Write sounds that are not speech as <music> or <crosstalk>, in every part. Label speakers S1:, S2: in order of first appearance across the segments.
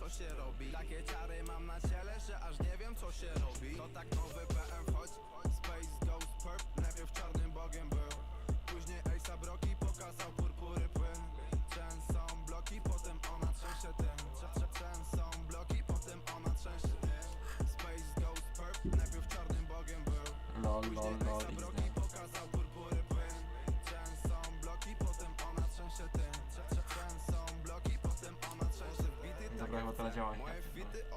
S1: co się robi. Takie ciary mam na ciele, że aż nie wiem co się robi. To tak nowy PM, choć Space Ghost Perp. Najpierw czarnym bogiem był Później Ace Broki pokazał purpury płyn. Część są bloki, potem ona trzęsie tym. Część są bloki, potem ona trzęsie tym. Space Ghost Perp Najpierw czarnym bogiem był Później
S2: lol, lol,
S1: Ace
S2: XD.
S1: Broki tak
S2: chyba
S1: cel.
S2: działa.
S1: Moje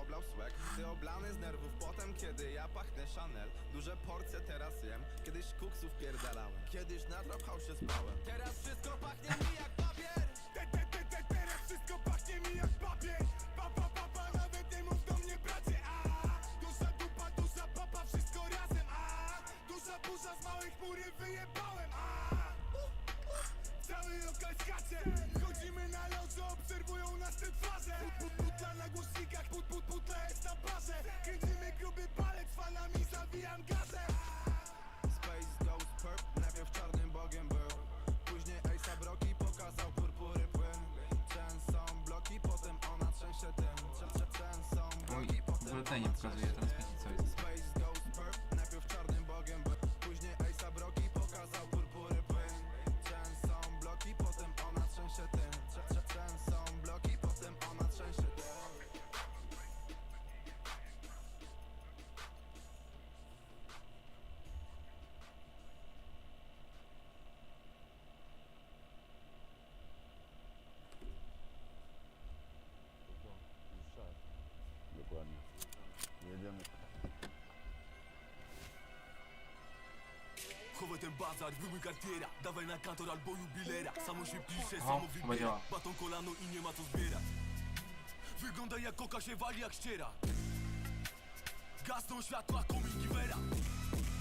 S1: oblał swag Ty oblany z nerwów. Potem, kiedy ja pachnę Chanel Duże porcje teraz jem. Kiedyś kuksów pierdalałem Kiedyś na drop house spałem. Teraz wszystko pachnie mi jak papier.
S3: Te, te, te, te, teraz wszystko pachnie mi jak papier. Pa, pa, pa, pa, nawet nie mów do mnie bracie A, dusza dupa, dusza papa, wszystko razem A, dusza burza z małej chmury wyjebałem
S2: w
S1: potem
S2: ogóle tutaj
S4: ten bazar, wyjmuj kartiera Dawaj na kantor albo jubilera. Samo się pisze,
S2: O,
S4: samo wybiera
S2: działa.
S4: Baton kolano i nie ma co zbierać. Wygląda jak koka się wali jak ściera. Gasną światła, komik Givera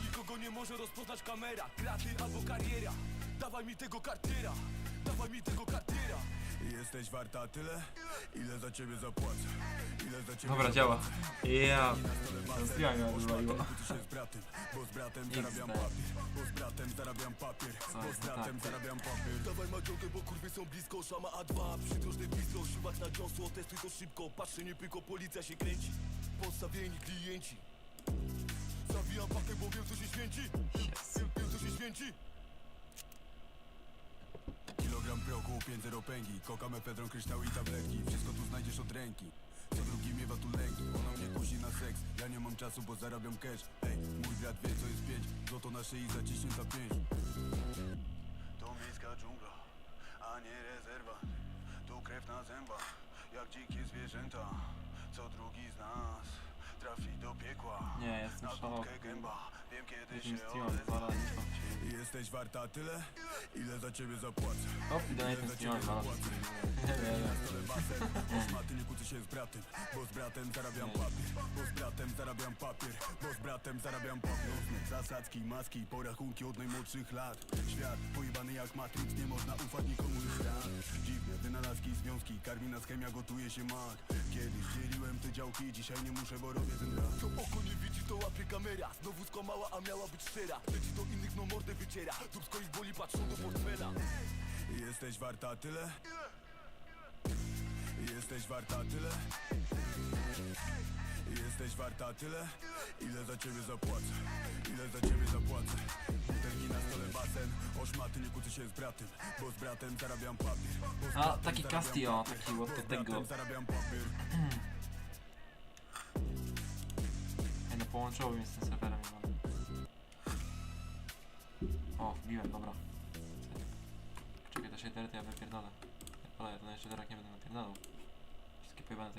S4: Nikogo nie może rozpoznać kamera. Kraty albo kariera. Dawaj mi tego kartiera. Dawaj mi tego kartiera
S3: Jesteś warta tyle, ile za ciebie zapłacę. Ile za ciebie
S2: Dobra, działa. Ja. Zbiła mnie odwaliło.
S3: Ty się z bratem, bo z bratem zarabiam papier. Bo z bratem zarabiam papier Bo z bratem
S2: tak?
S3: zarabiam papier.
S4: Dawaj maciągę, bo kurwy są blisko Szama A2, przydrożne bistro Siłak na dziąsło, testuj to szybko Patrzę nie pyko, policja się kręci. Podstawieni klienci. Zawijam pakę, bo wiem co się święci. Wiem, wiem co się święci
S3: Kilogram prochu, 5 pęgi. Koka, mefedron, kryształy i tabletki Wszystko tu znajdziesz od ręki. Co drugi miewa tu lęki. Ona mnie kusi na seks. Ja nie mam czasu, bo zarabiam cash. Ej, mój brat wie co jest pięć. Złoto na szyi zaciśnięta pięść To miejska dżungla, a nie rezerwa. Tu krew na zębach, jak dzikie zwierzęta. Co drugi z nas trafi do piekła.
S2: Nie, jestem
S3: Na
S2: szalony.
S3: gęba, wiem kiedy się. Jesteś warta tyle, ile za ciebie zapłacę?
S2: Hop, i streamem dwa razy. Nie wiem.
S3: basen. Bo szmaty nie kłócę się z bratem Bo z bratem zarabiam papier. Bo z bratem zarabiam papier. Bo z bratem zarabiam papier. Zasadzki, maski, porachunki od najmłodszych lat. Świat pojebany jak Matrix Nie można ufać nikomu już raz Dziwne wynalazki, związki Karmi nas chemia, gotuje się mak. Kiedyś dzieliłem te działki Dzisiaj nie muszę, bo robię
S4: To oko nie widzi, to łapie kamera Znowu skłamała, a miała być szczera Leci do innych, no mordę wyciera Dubsko ich boli, patrzą do portfela
S3: Jesteś warta tyle? Jesteś warta tyle? Jesteś warta tyle? Ile za ciebie zapłacę? Ile za ciebie zapłacę? Butelki na stole basen O szmaty nie kłócę się z bratem Bo z bratem zarabiam papier Bo z
S2: A,
S3: bratem
S2: taki
S3: zarabiam
S2: Castillo,
S3: papier.
S2: taki od
S3: Bo z
S2: tego.
S3: bratem zarabiam papier
S2: połączyło mnie z tym serwerem. O, wbiłem, dobra. Czekaj, te shadery to ja wypierdolę. Ale to na shaderach nie będę napierdalał. Wszystkie pojebane to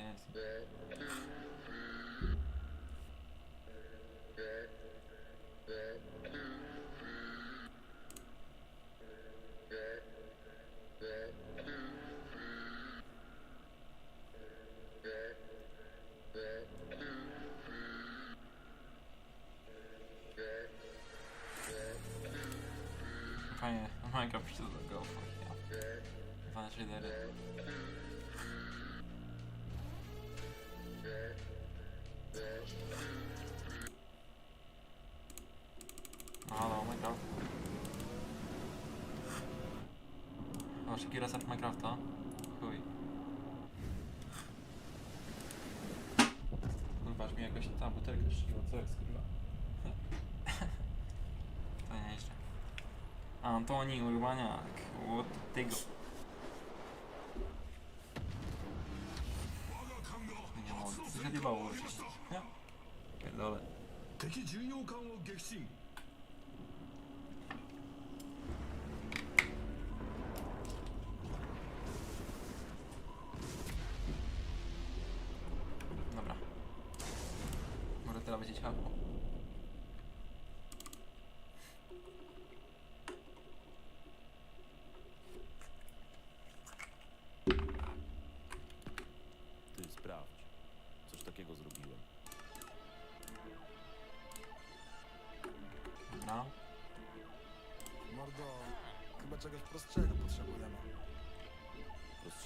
S2: my god, she's gonna go for it. Eventually they. Halo, Minecraft. O, szybki reset Minecrafta. Chuj. Kurwa, mi jakaś ta butelka szczyła, co jak skurwa. Antoni Urbaniak. Od tego. Nie mogę. Zadybało już. Ja? Dobra. Może teraz będzie ciało.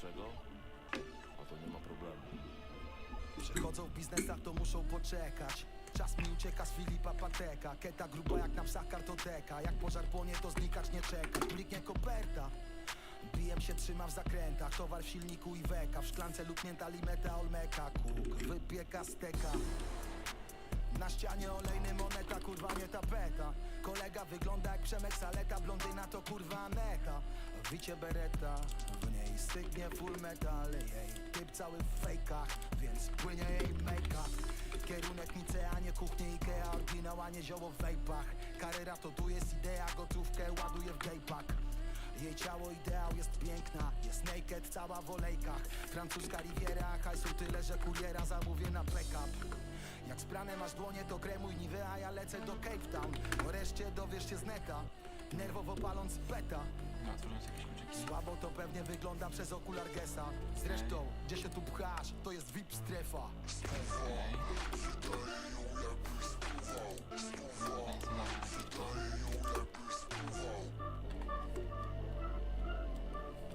S5: Prostszego?
S6: A to nie ma problemu.
S5: Przychodzą w biznesach, to muszą poczekać. Czas mi ucieka z Filipa Pateka. Keta gruba jak na psach kartoteka. Jak pożar płonie, to znikać nie czeka. Bliknie koperta. Bijem się trzyma w zakrętach, towar w silniku i weka W szklance luknięta limeta olmeka Kuk wypieka steka Na ścianie olejny moneta, kurwa nie tapeta Kolega wygląda jak Przemek Saleta Blondyna to kurwa Aneta Wicie bereta, w niej stygnie full metal Jej typ cały w fejkach, więc płynie jej make-up. Kierunek Nicea, nie kuchnie Ikea Oryginał, a nie zioło w wejpach. Karera to tu jest idea, gotówkę ładuję w gaypack jej ciało ideał jest piękna, jest naked, cała w olejkach. Francuska riviera, hajsu tyle, że kuriera zamówię na backup. Jak sprane masz dłonie, to kremuj niwe, a ja lecę do Cape Town. O reszcie dowiesz się z neta, nerwowo paląc beta
S2: Otworzyłem sobie jakieś kluczyki.
S5: Słabo to pewnie wygląda przez okular Gesa Zresztą, gdzie się tu pchasz, to jest VIP strefa
S2: Okej. Nowe jakieś to.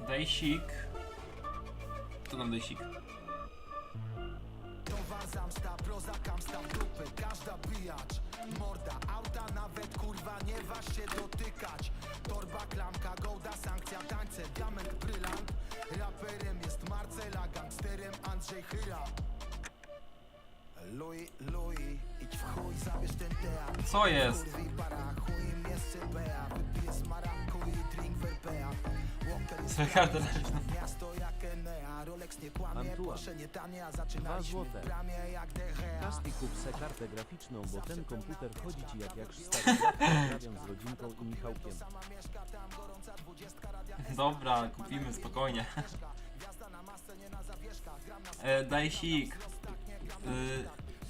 S2: Dejsik. Co tam dejsik?
S5: Towar zamsta, proza kamsta w dupy, każda bijacz Morda, auta nawet kurwa nie waż się dotykać
S2: Co jest?
S5: Richard Leszno. Antua.
S7: Dwa złote. Kasti kup se kartę graficzną, bo ten komputer chodzi ci jak jak stary. <laughs> Pozdrawiam z rodzinką i Michałkiem.
S2: Dobra, kupimy spokojnie.
S5: E, daj sik.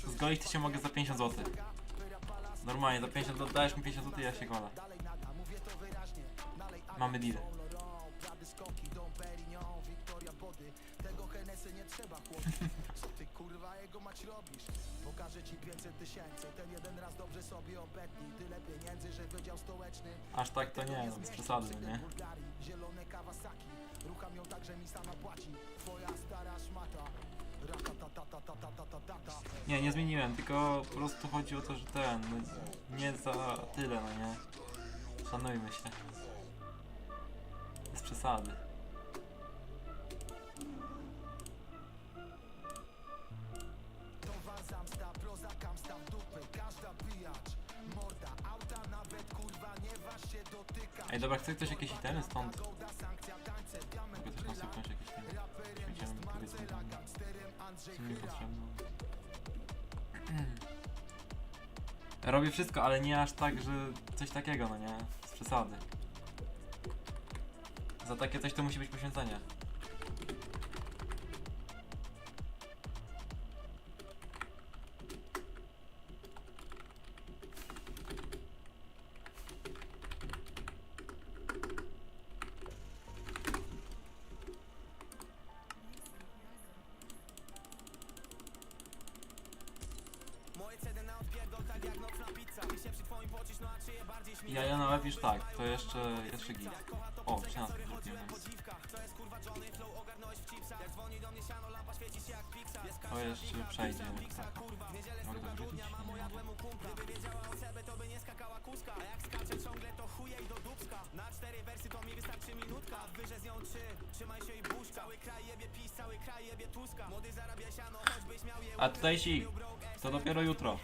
S2: E, zgolić to się mogę za 50 zł. Normalnie, za 50 zł dajesz mi 50 zł i ja się
S5: golę.
S2: Mamy deal.
S5: kasy nie trzeba chłopić Co ty kurwa jego mać robisz? Pokażę ci 500 tysięcy Ten jeden raz dobrze sobie obetnij Tyle pieniędzy, że wydział stołeczny
S2: Aż tak to nie, no bez przesady, nie?
S5: Bulgarii, zielone Kawasaki Rucham ją tak, że mi sama płaci Twoja stara szmata
S2: nie, nie zmieniłem, tylko po prostu chodzi o to, że ten, no, nie za tyle, no nie? Szanujmy się. Bez przesady. Ej, dobra, chce ktoś jakieś itemy stąd? Mogę też na sekundkę jakieś powiedzmy, tam,
S5: gangsterem Andrzej
S2: co mi potrzebne. Robię wszystko, ale nie aż tak, że coś takiego, no nie? Z przesady. Za takie coś to musi być poświęcenie.
S5: A czyje bardziej śmieje
S2: Ja, ja nawet już tak, to jeszcze, jeszcze git. O, 13 zrobiłem. To jeszcze przejdzie. Nie. A tutaj si, to dopiero jutro.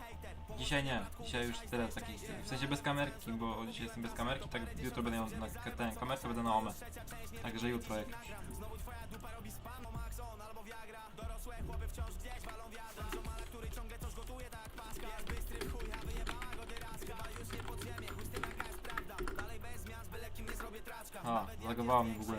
S2: Dzisiaj nie, dzisiaj już tyle takich, w sensie bez kamerki, bo dzisiaj jestem bez kamerki, tak jutro będę miał na tę kamerkę, będę na OME. Także jutro jak A, zalagowało mi w ogóle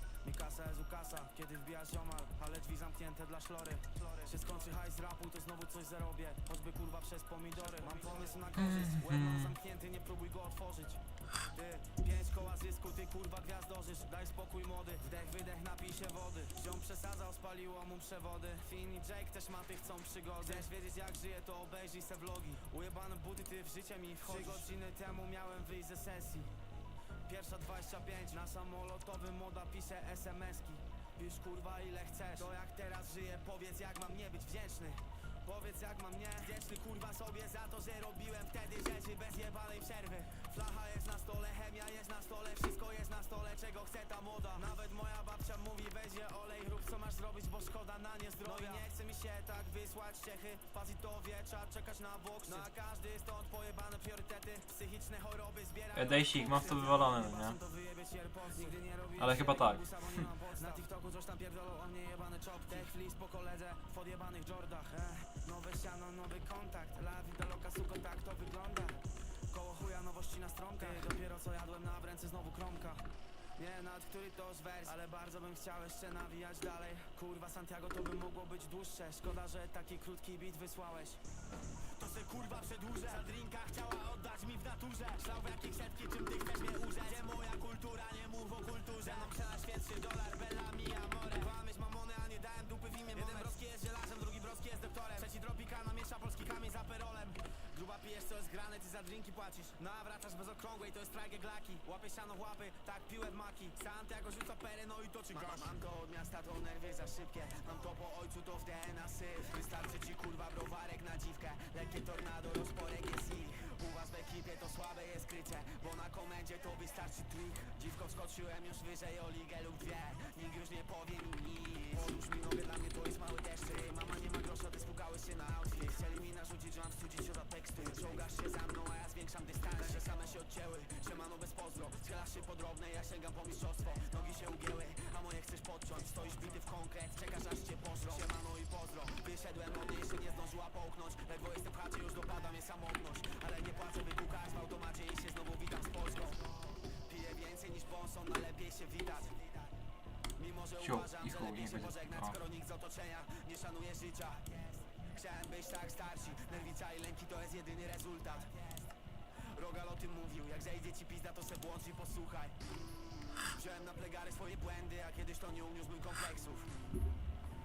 S8: kasa, kiedy wbijasz ziomal Ale drzwi zamknięte dla szlory. Się skończy hajs rapu, to znowu coś zarobię. Choćby kurwa przez pomidory. Mam pomysł na korzyść, łeb mam zamknięty, nie próbuj go otworzyć. Ty, pięć koła zysku, ty kurwa gwiazdożysz. Daj spokój młody, wdech, wydech, napij się wody. Ziom przesadzał, spaliło mu przewody. Finn i Jake też ma tych chcą przygody. Chcesz wiedzieć jak żyję, to obejrzyj se vlogi. Ujebane buty, ty w życie mi wchodzisz. Trzy godziny temu miałem wyjść ze sesji Pierwsza 25 na samolotowym moda pisze SMS-ki Pisz kurwa ile chcesz? To jak teraz żyję powiedz jak mam nie być wdzięczny. Powiedz jak mam nie wdzięczny kurwa sobie za to, że robiłem wtedy rzeczy bez jebanej przerwy. Flacha jest na stole, chemia jest tak wysłać ciechy, Pazitowie trzeba czekać na boksy Na każdy stąd pojebane priorytety, psychiczne choroby zbiera
S2: E, Dejsik, mam to wywalone, no nie? Ale chyba tak.
S8: Na TikToku coś tam pierdolą o mnie jebany Tech fleece po koledze w podjebanych Jordach eh, Nowe siano, nowy kontakt. La vida loca, suko, tak to wygląda. Koło chuja nowości na stronkach dopiero co jadłem na w ręce znowu kromka nie nad który to z wers Ale bardzo bym chciał jeszcze nawijać dalej. Kurwa Santiago to by mogło być dłuższe. Szkoda, że taki krótki beat wysłałeś. To se kurwa przedłużę. Za drinka chciała oddać mi w naturze. Szlał w jakich setki, czym ty chcesz mnie urzeć Gdzie moja kultura, nie mów o kulturze. Mam przena świetszy dolar, bella mi amore mieć mamony, a nie dałem dupy w imię Jeden broski pijesz, co jest grane, ty za drinki płacisz. Nawracasz bez okrągłej, to jest trajek glaki. Łapie siano w łapy, tak piłem maki. Santiago rzuca perę, no i to czy gasz Mam to od miasta, to nerwy za szybkie. Mam to po ojcu, to w DNA syf. Wystarczy ci kurwa browarek na dziwkę. Lekkie tornado, rozporek jest ich. U was w ekipie to słabe jest krycie Bo na komendzie to wystarczy trik. Dziwko wskoczyłem już wyżej o ligę lub dwie. Nikt już nie powie mi nic. Odłóż mi nogę, dla mnie to jest mały deszczy Mama nie ma grosza, ty spukałeś się na outfit Narzucić, że mam wstydzić się za teksty Czołgasz się za mną, a ja zwiększam dystans Że same się odcięły, siemano bez pozdro Schylasz się po drobne, ja sięgam po mistrzostwo. Nogi się ugięły, a moje chcesz podciąć. Stoisz bity w konkret, czekasz aż cię pożrą. Siemano i pozdro, wyszedłem od niej, jeszcze nie zdążyła połknąć. Ledwo jestem w chacie, już dopada mnie samotność. Ale nie płacę, wykukać w automacie i się znowu witam z Polską. Piję więcej niż Bonson, a lepiej się widać. Mimo, że uważam,
S2: i
S8: że
S2: chuj,
S8: lepiej
S2: nie
S8: się
S2: będzie-
S8: pożegnać,
S2: o.
S8: skoro nikt z otoczenia nie szanuje życia Chciałem być tak starsi, nerwica i lęki to jest jedyny rezultat. Rogal o tym mówił, jak zejdzie ci pizda to se błądź i posłuchaj. Wziąłem na plegary swoje błędy, a kiedyś to nie uniósłbym kompleksów.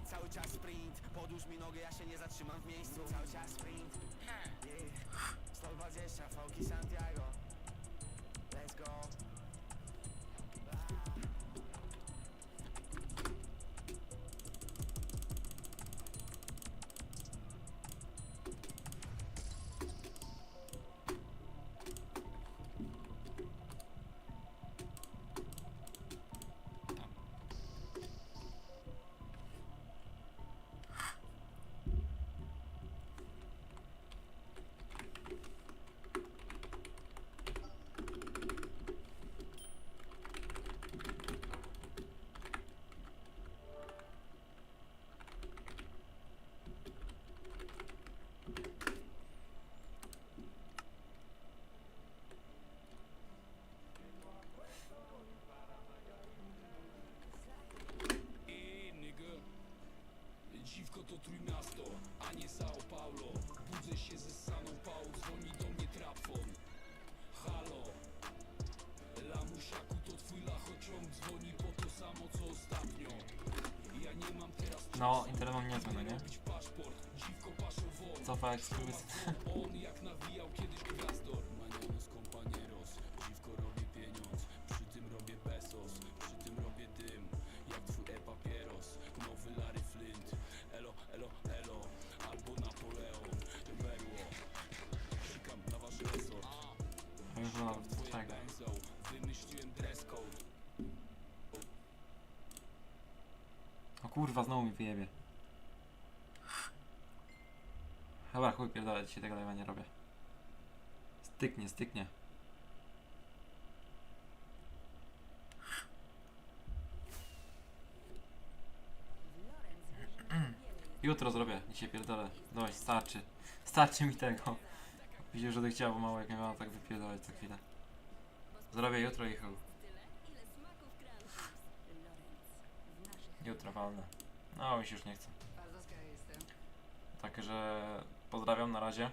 S8: Cały czas sprint, podłóż mi nogę, ja się nie zatrzymam w miejscu. Cały czas sprint, yeah. 120, fałki Santiago. Let's go
S9: No, internet mam niezły, no nie? Cofa ekskluzyw. <laughs> kurwa, znowu mi wyjebie. Dobra, chuj pierdolę, dzisiaj tego live'a nie robię. Styknie, styknie. Jutro zrobię, dzisiaj pierdolę. Dość, starczy. Starczy mi tego. Widział, że chciał, bo mało jak mnie ma tak wypierdolać co chwilę. Zrobię jutro i chuj. Jutro. No, mi się już nie chce. Takie, że pozdrawiam na razie.